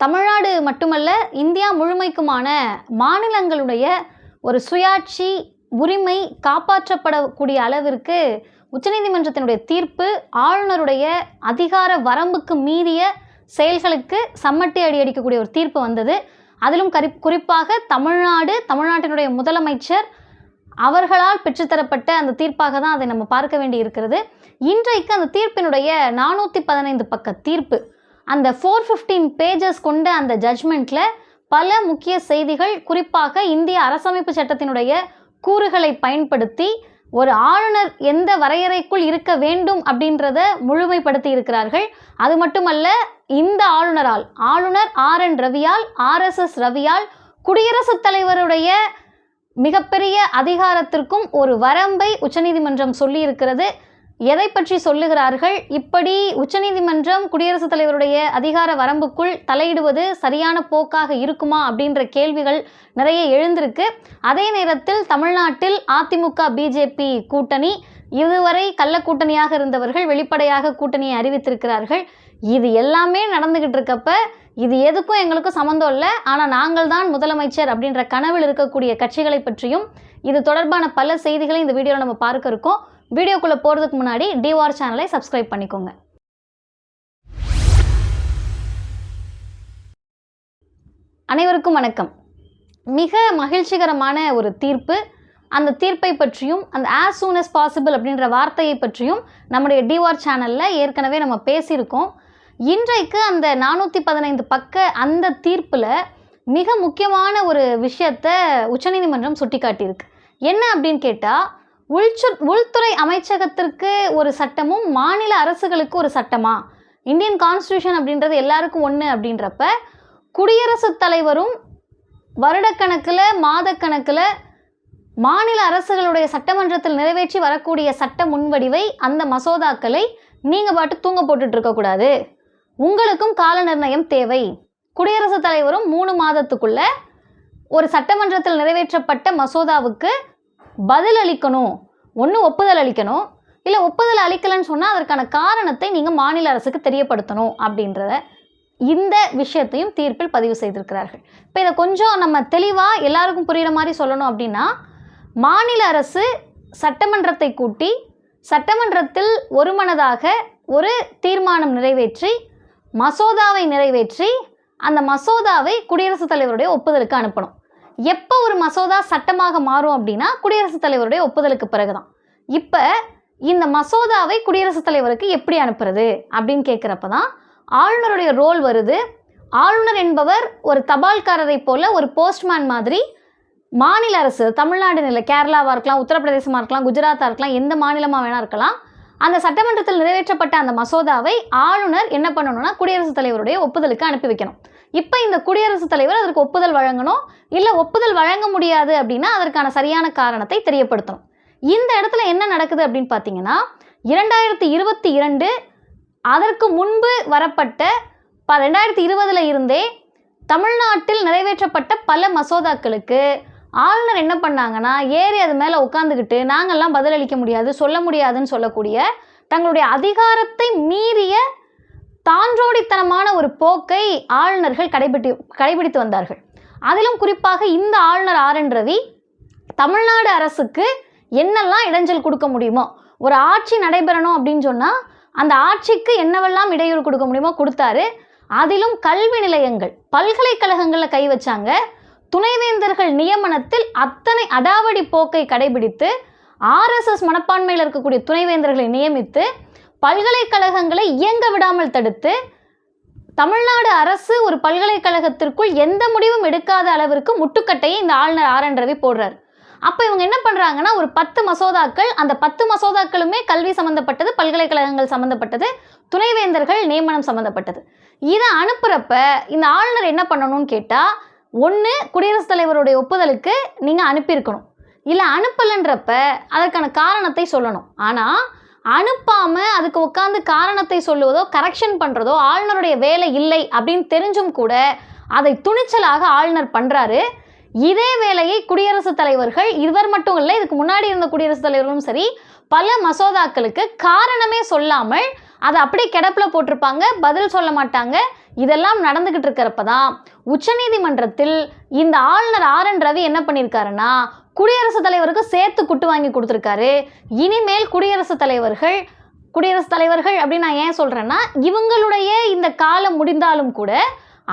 தமிழ்நாடு மட்டுமல்ல இந்தியா முழுமைக்குமான மாநிலங்களுடைய ஒரு சுயாட்சி உரிமை காப்பாற்றப்படக்கூடிய அளவிற்கு உச்சநீதிமன்றத்தினுடைய தீர்ப்பு ஆளுநருடைய அதிகார வரம்புக்கு மீறிய செயல்களுக்கு சம்மட்டி அடி அடிக்கக்கூடிய ஒரு தீர்ப்பு வந்தது. அதிலும் கரி குறிப்பாக தமிழ்நாடு தமிழ்நாட்டினுடைய முதலமைச்சர் அவர்களால் பெற்றுத்தரப்பட்ட அந்த தீர்ப்பாக தான் அதை நம்ம பார்க்க வேண்டி இருக்கிறது இன்றைக்கு அந்த தீர்ப்பினுடைய நானூற்றி பதினைந்து பக்க தீர்ப்பு. அந்த ஃபோர் ஃபிஃப்டீன் பேஜஸ் கொண்ட அந்த ஜட்ஜ்மெண்ட்டில் பல முக்கிய செய்திகள் குறிப்பாக இந்திய அரசமைப்பு சட்டத்தினுடைய கூறுகளை பயன்படுத்தி ஒரு ஆளுநர் எந்த வரையறைக்குள் இருக்க வேண்டும் அப்படின்றத முழுமைப்படுத்தி இருக்கிறார்கள். அது மட்டுமல்ல இந்த ஆளுநரால் ஆளுநர் ஆர் என் ரவியால் ஆர்எஸ்எஸ் ரவியால் குடியரசுத் தலைவருடைய மிகப்பெரிய அதிகாரத்திற்கும் ஒரு வரம்பை உச்சநீதிமன்றம் சொல்லி இருக்கிறது எதை பற்றி சொல்லுகிறார்கள்? இப்படி உச்சநீதிமன்றம் குடியரசுத் தலைவருடைய அதிகார வரம்புக்குள் தலையிடுவது சரியான போக்காக இருக்குமா அப்படின்ற கேள்விகள் நிறைய எழுந்திருக்கு. அதே நேரத்தில் தமிழ்நாட்டில் அதிமுக பிஜேபி கூட்டணி இதுவரை கள்ள கூட்டணியாக இருந்தவர்கள் வெளிப்படையாக கூட்டணியை அறிவித்திருக்கிறார்கள். இது எல்லாமே நடந்துகிட்டு இருக்கப்ப இது எதுக்கும் எங்களுக்கும் சம்மந்தம் இல்லை. ஆனால் நாங்கள் தான் முதலமைச்சர் அப்படின்ற கனவில் இருக்கக்கூடிய கட்சிகளை பற்றியும் இது தொடர்பான பல செய்திகளை இந்த வீடியோவில் நம்ம பார்க்க இருக்கோம். வீடியோக்குள்ளே போகிறதுக்கு முன்னாடி டிவார் சேனலை சப்ஸ்கிரைப் பண்ணிக்கோங்க. அனைவருக்கும் வணக்கம். மிக மகிழ்ச்சிகரமான ஒரு தீர்ப்பு. அந்த தீர்ப்பை பற்றியும் அந்த ஆஸ் சூன் அஸ் பாசிபிள் அப்படின்ற வார்த்தையை பற்றியும் நம்முடைய டிவார் சேனலில் ஏற்கனவே நம்ம பேசியிருக்கோம். இன்றைக்கு அந்த நானூற்றி பதினைந்து பக்க அந்த தீர்ப்பில் மிக முக்கியமான ஒரு விஷயத்தை உச்சநீதிமன்றம் சுட்டிக்காட்டியிருக்கு. என்ன அப்படின்னு கேட்டால் உள்சு உள்துறை அமைச்சகத்திற்கு ஒரு சட்டமும் மாநில அரசுகளுக்கு ஒரு சட்டமா? இந்தியன் கான்ஸ்டியூஷன் அப்படின்றது எல்லாருக்கும் ஒன்று அப்படின்றப்ப குடியரசுத் தலைவரும் வருடக்கணக்கில் மாதக்கணக்கில் மாநில அரசுகளுடைய சட்டமன்றத்தில் நிறைவேற்றி வரக்கூடிய சட்ட முன்வடிவை அந்த மசோதாக்களை நீங்கள் பாட்டு தூங்க போட்டுட்டு இருக்கக்கூடாது உங்களுக்கும் கால நிர்ணயம் தேவை. குடியரசுத் தலைவரும் மூணு மாதத்துக்குள்ள ஒரு சட்டமன்றத்தில் நிறைவேற்றப்பட்ட மசோதாவுக்கு பதில் அளிக்கணும் ஒன்று ஒப்புதல் அளிக்கணும். இல்லை ஒப்புதல் அளிக்கலைன்னு சொன்னால் அதற்கான காரணத்தை நீங்கள் மாநில அரசுக்கு தெரியப்படுத்தணும் அப்படின்றத இந்த விஷயத்தையும் தீர்ப்பில் பதிவு செய்திருக்கிறார்கள். இப்போ இதை கொஞ்சம் நம்ம தெளிவாக எல்லாருக்கும் புரிகிற மாதிரி சொல்லணும் அப்படின்னா மாநில அரசு சட்டமன்றத்தை கூட்டி சட்டமன்றத்தில் ஒருமனதாக ஒரு தீர்மானம் நிறைவேற்றி மசோதாவை நிறைவேற்றி அந்த மசோதாவை குடியரசுத் தலைவருடைய ஒப்புதலுக்கு அனுப்பணும். எப்போ ஒரு மசோதா சட்டமாக மாறும் அப்படின்னா குடியரசுத் தலைவருடைய ஒப்புதலுக்கு பிறகுதான். இப்போ இந்த மசோதாவை குடியரசுத் தலைவருக்கு எப்படி அனுப்புறது அப்படின்னு கேட்குறப்ப தான் ஆளுநருடைய ரோல் வருது. ஆளுநர் என்பவர் ஒரு தபால்காரரை போல ஒரு போஸ்ட்மேன் மாதிரி மாநில அரசு தமிழ்நாடு இல்லை கேரளாவாக இருக்கலாம் உத்தரப்பிரதேசமாக இருக்கலாம் குஜராத்தாக இருக்கலாம் எந்த மாநிலமாக வேணா இருக்கலாம். அந்த சட்டமன்றத்தில் நிறைவேற்றப்பட்ட அந்த மசோதாவை ஆளுநர் என்ன பண்ணணும்னா குடியரசுத் தலைவருடைய ஒப்புதலுக்கு அனுப்பி வைக்கணும். இப்போ இந்த குடியரசுத் தலைவர் அதற்கு ஒப்புதல் வழங்கணும்? இல்லை ஒப்புதல் வழங்க முடியாது அப்படின்னா அதற்கான சரியான காரணத்தை தெரியப்படுத்தணும். இந்த இடத்துல என்ன நடக்குது அப்படின்னு பார்த்தீங்கன்னா இரண்டாயிரத்தி இருபத்தி இரண்டு அதற்கு முன்பு வரப்பட்ட ப ரெண்டாயிரத்தி இருபதில் இருந்தே தமிழ்நாட்டில் நிறைவேற்றப்பட்ட பல மசோதாக்களுக்கு ஆளுநர் என்ன பண்ணாங்கன்னா ஏறி அது மேலே உட்காந்துக்கிட்டு நாங்கள்லாம் பதிலளிக்க முடியாது சொல்ல முடியாதுன்னு சொல்லக்கூடிய தங்களுடைய அதிகாரத்தை மீறிய தான்றோடித்தனமான ஒரு போக்கை ஆளுநர்கள் கடைபிடி கடைபிடித்து வந்தார்கள். அதிலும் குறிப்பாக இந்த ஆளுநர் ஆர் என் ரவி தமிழ்நாடு அரசுக்கு என்னெல்லாம் இடைஞ்சல் கொடுக்க முடியுமோ ஒரு ஆட்சி நடைபெறணும் அப்படின்னு சொன்னால் அந்த ஆட்சிக்கு என்னவெல்லாம் இடையூறு கொடுக்க முடியுமோ கொடுத்தாரு. அதிலும் கல்வி நிலையங்கள் பல்கலைக்கழகங்களில் கை வச்சாங்க. துணைவேந்தர்கள் நியமனத்தில் அத்தனை அடாவடி போக்கை கடைபிடித்து ஆர்எஸ்எஸ் மனப்பான்மையில் இருக்கக்கூடிய துணைவேந்தர்களை நியமித்து பல்கலைக்கழகங்களை இயங்க விடாமல் தடுத்து தமிழ்நாடு அரசு ஒரு பல்கலைக்கழகத்திற்குள் எந்த முடிவும் எடுக்காத அளவிற்கு முட்டுக்கட்டையை இந்த ஆளுநர் ஆர் என் ரவி போடுறார். அப்போ இவங்க என்ன பண்ணுறாங்கன்னா ஒரு பத்து மசோதாக்கள் அந்த பத்து மசோதாக்களுமே கல்வி சம்மந்தப்பட்டது பல்கலைக்கழகங்கள் சம்மந்தப்பட்டது துணைவேந்தர்கள் நியமனம் சம்மந்தப்பட்டது இதை அனுப்புகிறப்ப இந்த ஆளுநர் என்ன பண்ணணும்னு கேட்டால் ஒன்று குடியரசுத் தலைவருடைய ஒப்புதலுக்கு நீங்கள் அனுப்பியிருக்கணும். இல்லை அனுப்பலைன்றப்ப அதற்கான காரணத்தை சொல்லணும். ஆனால் அனுப்பாமல் அதுக்கு உட்காந்து காரணத்தை சொல்லுவதோ கரெக்ஷன் பண்ணுறதோ ஆளுநருடைய வேலை இல்லை அப்படின்னு தெரிஞ்சும் கூட அதை துணிச்சலாக ஆளுநர் பண்ணுறாரு இதே வேலையை குடியரசுத் தலைவர்கள் இவர் மட்டும் இல்லை இதுக்கு முன்னாடி இருந்த குடியரசுத் தலைவர்களும் சரி பல மசோதாக்களுக்கு காரணமே சொல்லாமல் அதை அப்படியே கிடப்பில் போட்டிருப்பாங்க பதில் சொல்ல மாட்டாங்க. இதெல்லாம் நடந்துக்கிட்டு இருக்கிறப்ப தான் உச்சநீதிமன்றத்தில் இந்த ஆளுநர் ஆர் என் ரவி என்ன பண்ணியிருக்காருன்னா குடியரசுத் தலைவருக்கு சேர்த்து குட்டு வாங்கி கொடுத்துருக்காரு. இனிமேல் குடியரசுத் தலைவர்கள் குடியரசுத் தலைவர்கள் அப்படின்னு நான் ஏன் சொல்கிறேன்னா இவங்களுடைய இந்த காலம் முடிந்தாலும் கூட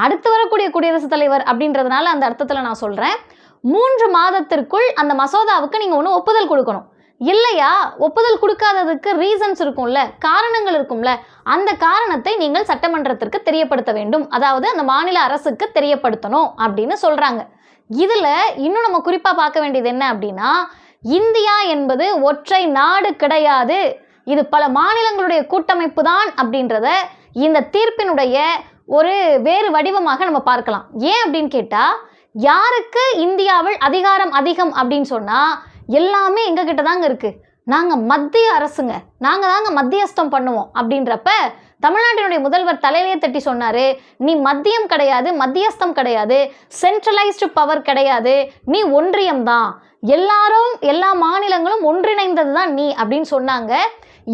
அடுத்து வரக்கூடிய குடியரசுத் தலைவர் அப்படின்றதுனால அந்த அர்த்தத்தில் நான் சொல்கிறேன் மூன்று மாதத்திற்குள் அந்த மசோதாவுக்கு நீங்கள் ஒன்று ஒப்புதல் கொடுக்கணும். இல்லையா? ஒப்புதல் கொடுக்காததுக்கு ரீசன்ஸ் இருக்கும்ல காரணங்கள் இருக்கும்ல அந்த காரணத்தை நீங்கள் சட்டமன்றத்திற்கு தெரியப்படுத்த வேண்டும். அதாவது அந்த மாநில அரசுக்கு தெரியப்படுத்தணும் அப்படின்னு சொல்கிறாங்க இதில் இன்னும் நம்ம குறிப்பாக பார்க்க வேண்டியது என்ன அப்படின்னா இந்தியா என்பது ஒற்றை நாடு கிடையாது. இது பல மாநிலங்களுடைய கூட்டமைப்பு தான் அப்படின்றத இந்த தீர்ப்பினுடைய ஒரு வேறு வடிவமாக நம்ம பார்க்கலாம். ஏன் அப்படின்னு கேட்டால் யாருக்கு இந்தியாவில் அதிகாரம் அதிகம் அப்படின்னு சொன்னால் எல்லாமே எங்ககிட்ட தாங்க இருக்குது நாங்கள் மத்திய அரசுங்க. நாங்கள் தாங்க மத்தியஸ்தம் பண்ணுவோம் அப்படின்றப்ப தமிழ்நாட்டினுடைய முதல்வர் தலையிலே தட்டி சொன்னார் நீ மத்தியம் கிடையாது மத்தியஸ்தம் கிடையாது சென்ட்ரலைஸ்டு பவர் கிடையாது நீ ஒன்றியம் தான். எல்லாரும் எல்லா மாநிலங்களும் ஒன்றிணைந்தது தான் நீ அப்படின்னு சொன்னாங்க.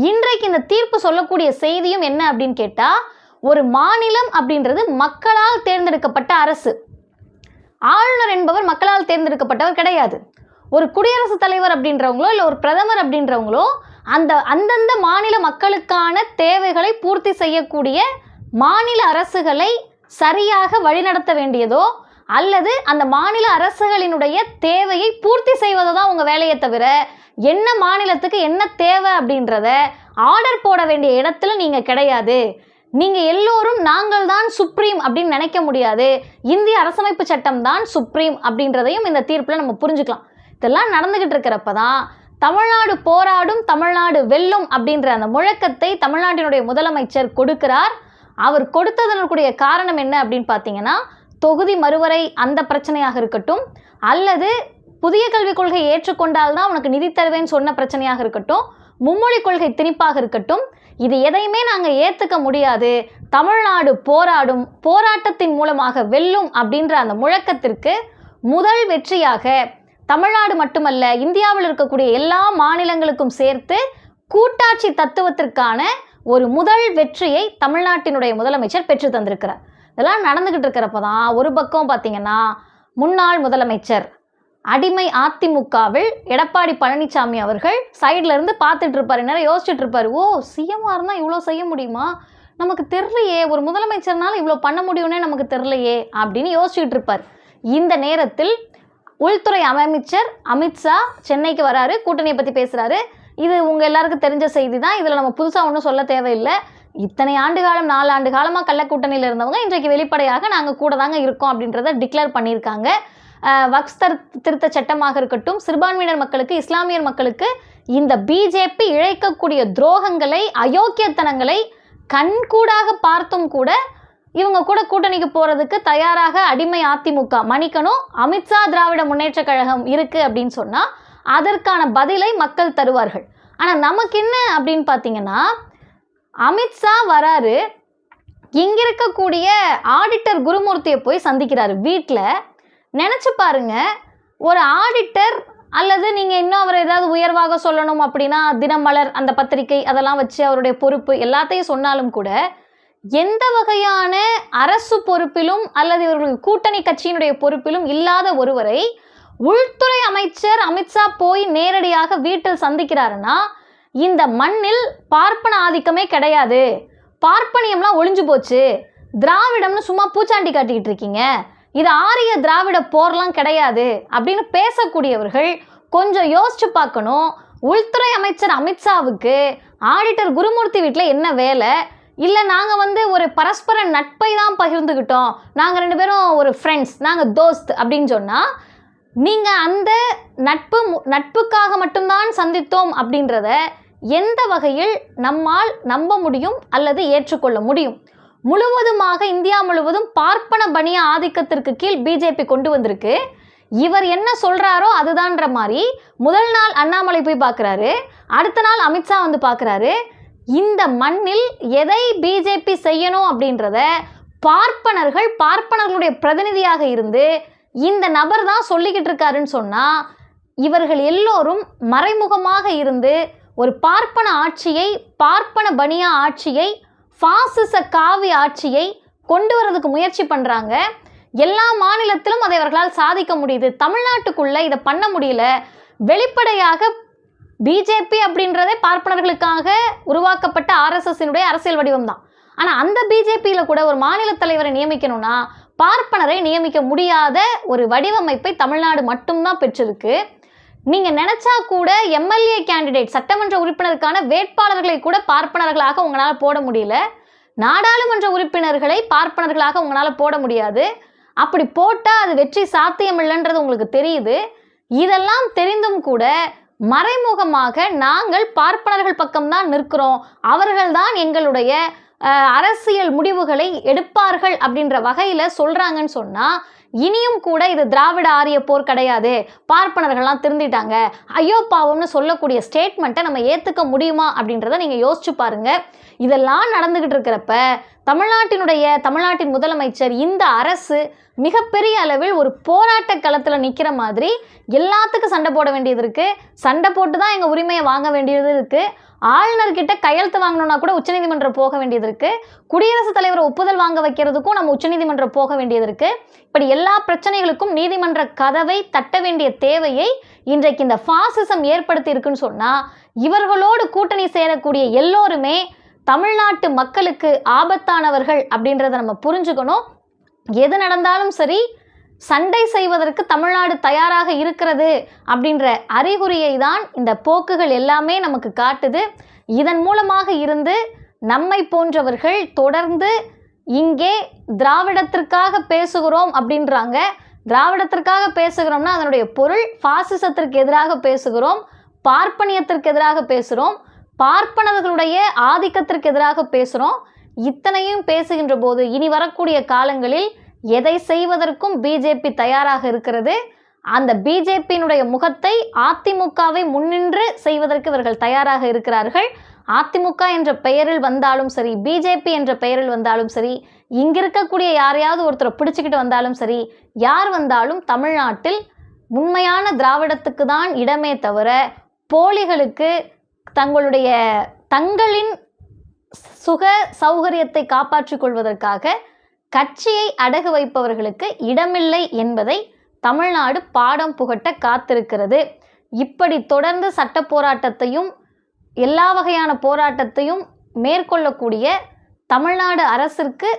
இன்றைக்கு இந்த தீர்ப்பு சொல்லக்கூடிய செய்தியும் என்ன அப்படின்னு கேட்டால் ஒரு மாநிலம் அப்படின்றது மக்களால் தேர்ந்தெடுக்கப்பட்ட அரசு. ஆளுநர் என்பவர் மக்களால் தேர்ந்தெடுக்கப்பட்டவர் கிடையாது. ஒரு குடியரசுத் தலைவர் அப்படின்றவங்களோ இல்லை ஒரு பிரதமர் அப்படின்றவங்களோ அந்த அந்தந்த மாநில மக்களுக்கான தேவைகளை பூர்த்தி செய்யக்கூடிய மாநில அரசுகளை சரியாக வழிநடத்த வேண்டியதோ அல்லது அந்த மாநில அரசுகளினுடைய தேவையை பூர்த்தி செய்வதோ தான் உங்கள் வேலையை தவிர என்ன மாநிலத்துக்கு என்ன தேவை அப்படின்றத ஆர்டர் போட வேண்டிய இடத்துல நீங்கள் கிடையாது. நீங்கள் எல்லோரும் நாங்கள் தான் சுப்ரீம் அப்படின்னு நினைக்க முடியாது. இந்திய அரசமைப்பு சட்டம் தான் சுப்ரீம் அப்படின்றதையும் இந்த தீர்ப்பில் நம்ம புரிஞ்சுக்கலாம். இதெல்லாம் நடந்துக்கிட்டு இருக்கிறப்ப தான் தமிழ்நாடு போராடும் தமிழ்நாடு வெல்லும் அப்படின்ற அந்த முழக்கத்தை தமிழ்நாட்டினுடைய முதலமைச்சர் கொடுக்கிறார். அவர் கொடுத்ததனுடைய காரணம் என்ன அப்படின்னு பார்த்தீங்கன்னா தொகுதி மறுவரை அந்த பிரச்சனையாக இருக்கட்டும் அல்லது புதிய கல்விக் கொள்கை ஏற்றுக்கொண்டால் தான் உனக்கு நிதி தருவேன்னு சொன்ன பிரச்சனையாக இருக்கட்டும் மும்மொழி கொள்கை திணிப்பாக இருக்கட்டும் இது எதையுமே நாங்கள் ஏற்றுக்க முடியாது. தமிழ்நாடு போராடும் போராட்டத்தின் மூலமாக வெல்லும் அப்படின்ற அந்த முழக்கத்திற்கு முதல் வெற்றியாக தமிழ்நாடு மட்டுமல்ல இந்தியாவில் இருக்கக்கூடிய எல்லா மாநிலங்களுக்கும் சேர்த்து கூட்டாட்சி தத்துவத்திற்கான ஒரு முதல் வெற்றியை தமிழ்நாட்டினுடைய முதலமைச்சர் பெற்று தந்திருக்கிறார். இதெல்லாம் நடந்துக்கிட்டு இருக்கிறப்ப தான் ஒரு பக்கம் பார்த்தீங்கன்னா முன்னாள் முதலமைச்சர் அடிமை அதிமுகவில் எடப்பாடி பழனிசாமி அவர்கள் சைடில் இருந்து பார்த்துட்டு இருப்பார் நிறைய யோசிச்சுட்டு இருப்பார். ஓ சிஎம்மாக இருந்தால் இவ்வளோ செய்ய முடியுமா? நமக்கு தெரிலையே ஒரு முதலமைச்சர்னால இவ்வளோ பண்ண முடியும்னே நமக்கு தெரிலையே அப்படின்னு யோசிச்சுட்டு இருப்பார். இந்த நேரத்தில் உள்துறை அமைச்சர் அமித்ஷா சென்னைக்கு வராரு கூட்டணியை பற்றி பேசுகிறாரு இது உங்கள் எல்லாருக்கும் தெரிஞ்ச செய்தி தான் இதில் நம்ம புதுசாக ஒன்றும் சொல்ல தேவையில்லை. இத்தனை ஆண்டு காலம் நாலு ஆண்டு காலமாக கள்ளக்கூட்டணியில் இருந்தவங்க இன்றைக்கு வெளிப்படையாக நாங்கள் கூட தாங்க இருக்கோம் அப்படின்றத டிக்ளேர் பண்ணியிருக்காங்க. வக்ஸ்தர் திருத்த சட்டமாக இருக்கட்டும் சிறுபான்மையினர் மக்களுக்கு இஸ்லாமியர் மக்களுக்கு இந்த பிஜேபி இழைக்கக்கூடிய துரோகங்களை அயோக்கியத்தனங்களை கண்கூடாக பார்த்தும் கூட இவங்க கூட கூட்டணிக்கு போகிறதுக்கு தயாராக அடிமை அதிமுக. மணிக்கணும் அமித்ஷா திராவிட முன்னேற்றக் கழகம் இருக்குது அப்படின்னு சொன்னால் அதற்கான பதிலை மக்கள் தருவார்கள். ஆனால் நமக்கு என்ன அப்படின்னு பார்த்தீங்கன்னா அமித்ஷா வராரு இங்கே இருக்கக்கூடிய ஆடிட்டர் குருமூர்த்தியை போய் சந்திக்கிறாரு வீட்டில் நினச்சி பாருங்க ஒரு ஆடிட்டர் அல்லது நீங்கள் இன்னும் அவர் ஏதாவது உயர்வாக சொல்லணும் அப்படின்னா தினமலர் அந்த பத்திரிகை அதெல்லாம் வச்சு அவருடைய பொறுப்பு எல்லாத்தையும் சொன்னாலும் கூட எந்த வகையான அரசு பொறுப்பிலும் அல்லது இவர்களுடைய கூட்டணி கட்சியினுடைய பொறுப்பிலும் இல்லாத ஒருவரை உள்துறை அமைச்சர் அமித்ஷா போய் நேரடியாக வீட்டில் சந்திக்கிறாருன்னா இந்த மண்ணில் பார்ப்பன ஆதிக்கமே கிடையாது. பார்ப்பனியம்லாம் ஒளிஞ்சு போச்சு. திராவிடம்னு சும்மா பூச்சாண்டி காட்டிக்கிட்டு இருக்கீங்க. இது ஆரிய திராவிட போர்லாம் கிடையாது அப்படின்னு பேசக்கூடியவர்கள் கொஞ்சம் யோசிச்சு பார்க்கணும். உள்துறை அமைச்சர் அமித்ஷாவுக்கு ஆடிட்டர் குருமூர்த்தி வீட்டில் என்ன வேலை? இல்லை நாங்கள் வந்து ஒரு பரஸ்பர நட்பை தான் பகிர்ந்துக்கிட்டோம் நாங்கள் ரெண்டு பேரும் ஒரு ஃப்ரெண்ட்ஸ் நாங்கள் தோஸ்த் அப்படின்னு சொன்னால் நீங்கள் அந்த நட்பு மு- நட்புக்காக மட்டும்தான் சந்தித்தோம் அப்படின்றத எந்த வகையில் நம்மால் நம்ப முடியும் அல்லது ஏற்றுக்கொள்ள முடியும்? முழுவதுமாக இந்தியா முழுவதும் பார்ப்பன பணிய ஆதிக்கத்திற்கு கீழ் பிஜேபி கொண்டு வந்திருக்கு. இவர் என்ன சொல்கிறாரோ அதுதான்ற மாதிரி முதல் நாள் அண்ணாமலை போய் பார்க்குறாரு. அடுத்த நாள் அமித்ஷா வந்து பார்க்குறாரு. இந்த மண்ணில் எதை பிஜேபி செய்யணும் அப்படின்றத பார்ப்பனர்கள் பார்ப்பனர்களுடைய பிரதிநிதியாக இருந்து இந்த நபர் தான் சொல்லிக்கிட்டு இருக்காருன்னு சொன்னால் இவர்கள் எல்லோரும் மறைமுகமாக இருந்து ஒரு பார்ப்பன ஆட்சியை பார்ப்பன பனியா ஆட்சியை ஃபாசிச காவி ஆட்சியை கொண்டு வரதுக்கு முயற்சி பண்ணுறாங்க எல்லா மாநிலத்திலும் அதை அவர்களால் சாதிக்க முடியுது. தமிழ்நாட்டுக்குள்ளே இதை பண்ண முடியல. வெளிப்படையாக பிஜேபி அப்படின்றதே பார்ப்பனர்களுக்காக உருவாக்கப்பட்ட ஆர்எஸ்எஸ்னுடைய அரசியல் வடிவம் தான் ஆனால் அந்த பிஜேபியில் கூட ஒரு மாநில தலைவரை நியமிக்கணும்னா பார்ப்பனரை நியமிக்க முடியாத ஒரு வடிவமைப்பை தமிழ்நாடு மட்டும்தான் பெற்றிருக்கு. நீங்கள் நினச்சா கூட எம்எல்ஏ கேண்டிடேட் சட்டமன்ற உறுப்பினருக்கான வேட்பாளர்களை கூட பார்ப்பனர்களாக உங்களால் போட முடியல. நாடாளுமன்ற உறுப்பினர்களை பார்ப்பனர்களாக உங்களால் போட முடியாது. அப்படி போட்டால் அது வெற்றி சாத்தியமில்லைன்றது உங்களுக்கு தெரியுது. இதெல்லாம் தெரிந்தும் கூட மறைமுகமாக நாங்கள் பார்ப்பனர்கள் பக்கம்தான் நிற்கிறோம். அவர்கள்தான் எங்களுடைய அரசியல் முடிவுகளை எடுப்பார்கள் அப்படின்ற வகையில் சொல்கிறாங்கன்னு சொன்னால் இனியும் கூட இது திராவிட ஆரிய போர் கிடையாது. பார்ப்பனர்கள்லாம் திருந்திட்டாங்க. ஐயோ பாவம்னு சொல்லக்கூடிய ஸ்டேட்மெண்ட்டை நம்ம ஏற்றுக்க முடியுமா அப்படின்றத நீங்கள் யோசிச்சு பாருங்கள் இதெல்லாம் நடந்துக்கிட்டு இருக்கிறப்ப தமிழ்நாட்டினுடைய தமிழ்நாட்டின் முதலமைச்சர் இந்த அரசு மிகப்பெரிய அளவில் ஒரு போராட்ட களத்தில் நிற்கிற மாதிரி எல்லாத்துக்கும் சண்டை போட வேண்டியது இருக்குது சண்டை போட்டு தான் எங்கள் உரிமையை வாங்க வேண்டியது இருக்குது ஆளுநர்கிட்ட கையெழுத்து வாங்கணும்னா கூட உச்சநீதிமன்றம் போக வேண்டியது இருக்குது குடியரசுத் தலைவர் ஒப்புதல் வாங்க வைக்கிறதுக்கும் நம்ம உச்சநீதிமன்றம் போக வேண்டியது இருக்குது இப்படி எல்லா பிரச்சனைகளுக்கும் நீதிமன்ற கதவை தட்ட வேண்டிய தேவையை இன்றைக்கு இந்த ஃபாசிசம் ஏற்படுத்தி இருக்குன்னு சொன்னால் இவர்களோடு கூட்டணி சேரக்கூடிய எல்லோருமே தமிழ்நாட்டு மக்களுக்கு ஆபத்தானவர்கள் அப்படின்றத நம்ம புரிஞ்சுக்கணும். எது நடந்தாலும் சரி சண்டை செய்வதற்கு தமிழ்நாடு தயாராக இருக்கிறது அப்படின்ற அறிகுறியை தான் இந்த போக்குகள் எல்லாமே நமக்கு காட்டுது. இதன் மூலமாக இருந்து நம்மை போன்றவர்கள் தொடர்ந்து இங்கே திராவிடத்திற்காக பேசுகிறோம் அப்படின்றாங்க. திராவிடத்திற்காக பேசுகிறோம்னா அதனுடைய பொருள் பாசிசத்திற்கு எதிராக பேசுகிறோம் பார்ப்பனியத்திற்கு எதிராக பேசுகிறோம். பார்ப்பனர்களுடைய ஆதிக்கத்திற்கு எதிராக பேசுகிறோம் இத்தனையும் பேசுகின்ற போது இனி வரக்கூடிய காலங்களில் எதை செய்வதற்கும் பிஜேபி தயாராக இருக்கிறது. அந்த பிஜேபியினுடைய முகத்தை அதிமுகவை முன்னின்று செய்வதற்கு இவர்கள் தயாராக இருக்கிறார்கள். அதிமுக என்ற பெயரில் வந்தாலும் சரி பிஜேபி என்ற பெயரில் வந்தாலும் சரி இங்க இருக்கக்கூடிய யாரையாவது ஒருத்தரை பிடிச்சிக்கிட்டு வந்தாலும் சரி யார் வந்தாலும் தமிழ்நாட்டில் உண்மையான திராவிடத்துக்கு தான் இடமே தவிர போலிகளுக்கு தங்களுடைய தங்களின் சுக சௌகரியத்தை காப்பாற்றிக் கொள்வதற்காக கட்சியை அடகு வைப்பவர்களுக்கு இடமில்லை என்பதை தமிழ்நாடு பாடம் புகட்ட காத்திருக்கிறது. இப்படி தொடர்ந்து சட்ட போராட்டத்தையும் எல்லா வகையான போராட்டத்தையும் மேற்கொள்ளக்கூடிய தமிழ்நாடு அரசிற்கு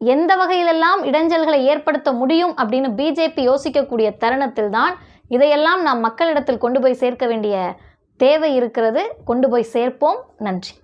எந்த வகையிலெல்லாம் இடைஞ்சல்களை ஏற்படுத்த முடியும் அப்படின்னு பிஜேபி யோசிக்கக்கூடிய தருணத்தில் தான் இதையெல்லாம் நாம் மக்களிடத்தில் கொண்டு போய் சேர்க்க வேண்டிய தேவை இருக்கிறது கொண்டு போய் சேர்ப்போம். நன்றி.